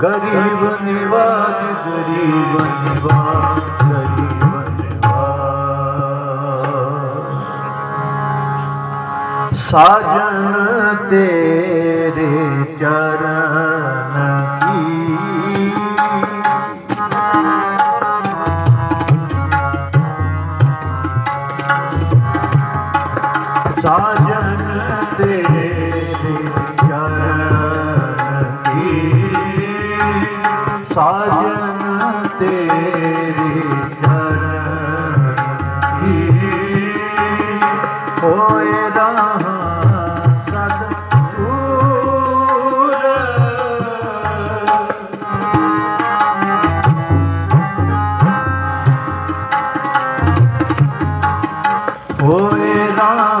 गरीब निवाज गरीब निवाज गरीब निवाज साजन तेरे चरण की साजन तेरे ਸਾਜਨ ਤੇਰੀ ਧਰਨੀ ਹੋਏ ਰਹਾ ਹੋਏ ਰਾਮ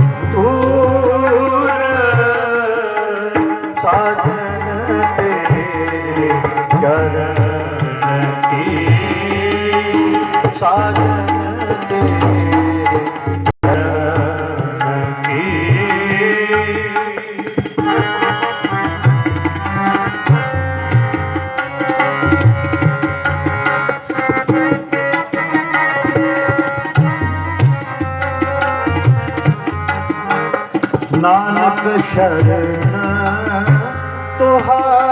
ਸਾਜਨ ਤੇਰੇ ਚਰਨ ਕੀ? ਸਾਜਨ ਤੇਰੇ ਚਰਨ ਕੀ? ਨਾਨਕ ਸ਼ਰਨ ਤੁਹਾਰੀਆ।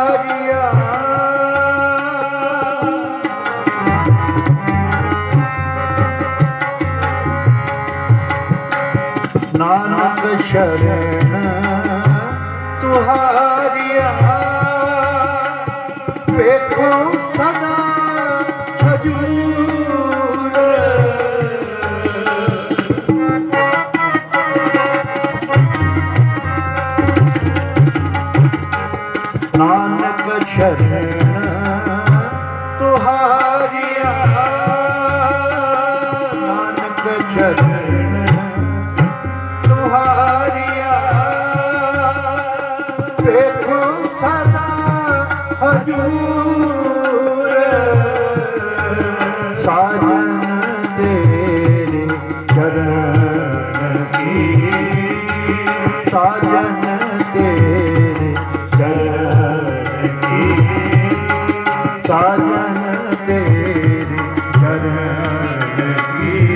चरण तारि चरण त सदा साजन ते चर साजन तेर ਤੇਰੇ ਚਰਨ ਕੀ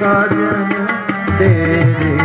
ਸਾਜਨ ਤੇਰੇ